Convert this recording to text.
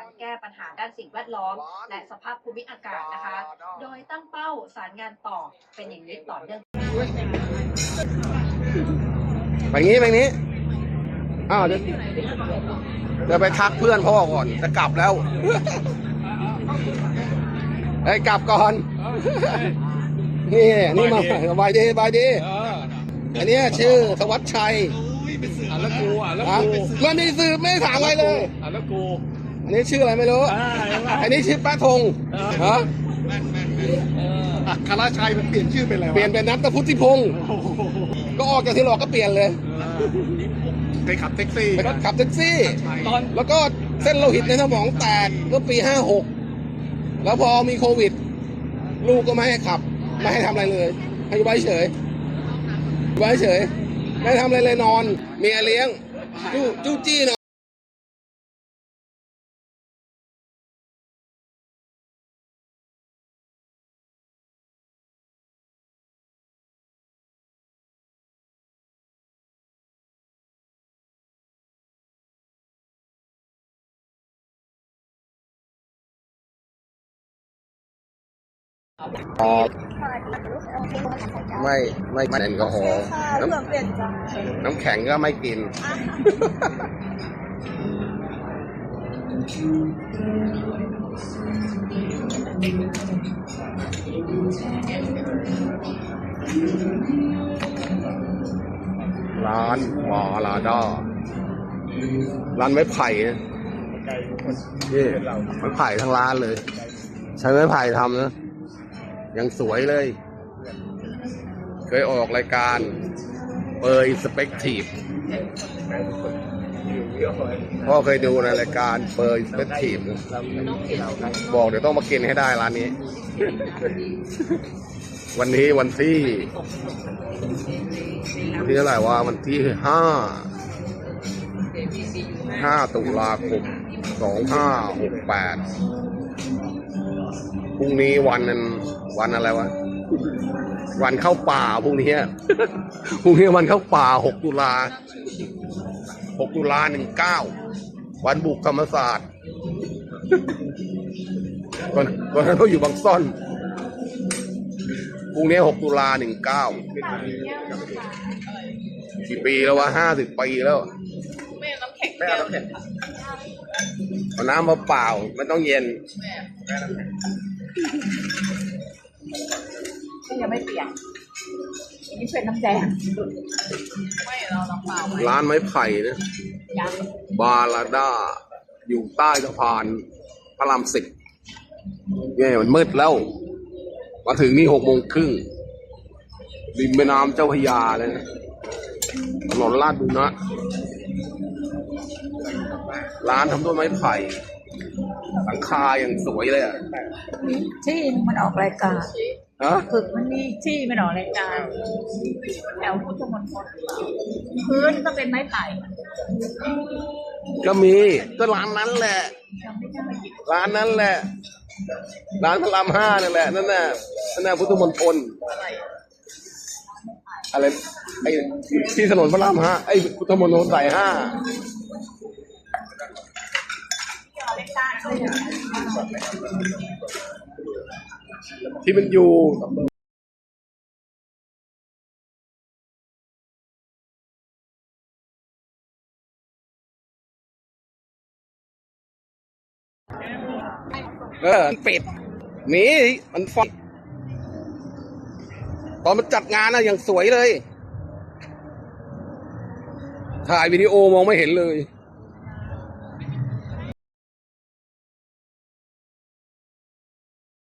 การแก้ปัญหาด้านสิ่งแวดล้อม และสภาพภูมิอากาศนะคะ โดยตั้งเป้าสารงานต่อเป็นอย่างนี้ต่อเนื่องไปงี้ไปงี้อ้าวเดี๋ยวเดี๋ยวไปทักเพื่อนพ่อก่อนจะกลับแล้วเฮ้ยกลับก่อน นี่นี่มาสบายดีสบายดีอันเนี้ยชื่อธวัชชัยอะแล้วกูอะแล้วอะกูไม่ได้สืบไม่ได้ถามอะไรเลยอะแล้วกู อันนี้ชื่ออะไรไม่รู้อ่าเห็นไหมอันนี้ชื่อป้าธงฮะอัครชัยมันเปลี่ยนชื่อเป็นอะไรวะเปลี่ยนเป็นนัทพุทธิพงศ์โอ้โหก็ออกจากที่หลอกก็เปลี่ยนเลยเคยขับแท็กซี่ไปขับแท็กซี่ตอนแล้วก็เส้นโลหิตในสมองแตกเมื่อปี56แล้วพอมีโควิด ลูกก็ไม่ให้ขับ ไม่ให้ทำอะไรเลยให้อยู่บ้านเฉยอยู่บ้านเฉย ไม่ให้ทำอะไรเลยนอนมีอาเลี้ยงจู้จู้จี้ นอนไม่ไม่แอลกอฮอล์น้ำน้ำแข็งก็ไม่กิน ร้านวาลาด้าร้านไม้ไผ่นะนี่ไม้ไผ่ทั้งร้านเลย ใช้ไม้ไผ่ทำนะ ยังสวยเลย เคยออกรายการเปยสเปกทีฟพ่อเคยดูในรายการเปยสเปกทีฟบอกเดี๋ยวต้องมากินให้ได้ร้านนี้ วันนี้วันที่วันที่เท่าไหร่ว่าวันที่ห้าห้าตุลาคมสองห้าหกแปด พรุ่งนี้วันนั้นวันอะไรวะ วันเข้าป่าพรุ่งนี้พรุ่งนี้วันเข้าป่าหกตุลาหกตุลาหนึ่งเก้าวันบุกธรรมศาสตร์ตอนตอนนั้นเขาอยู่บางซ่อนพรุ่งนี้หกตุลาหนึ่งเก้ากี่ปีแล้ววะห้าสิบปีแล้วไม่เอาน้ำแข็งไม่เอาน้ำแข็งเอาน้ำมาเปล่าไม่ต้องเย็น ก็ยังไม่เปลี่ยนอันนี้เป็นน้ำแดงไม่เราน้ำเปล่าไหมร้านไม้ไผ่นะยังบาลาด้า อยู่ใต้สะพานพระรามสิบเนี่ยมันมืดแล้ว มาถึงนี่หกโมงครึ่งริมแม่น้ำเจ้าพระยาเลยนะถนนลาดบุรณะร้านทำด้วยไม้ไผ่ หลังคาอย่างสวยเลยอะมีที่มันออกรายการฮะฝึกมันมีที่มันออกรายการแถวพุทธมณฑลพื้นก็เป็นไม้ไผ่ก็มีก็ร้านนั้นแหละยังไม่ได้หยิบร้านนั้นแหละ ร้านพระรามห้านั่นแหละนั่นน่ะนั่นน่ะพุทธมณฑลอะไรไอ้ที่ถนนพระรามห้าไอ้พุทธมณฑลสายห้า ที่มันอยู่เออมันปิดหนีมันฟอนตอนมันจัดงานนะอย่างสวยเลย ถ่ายวิดีโอมองไม่เห็นเลย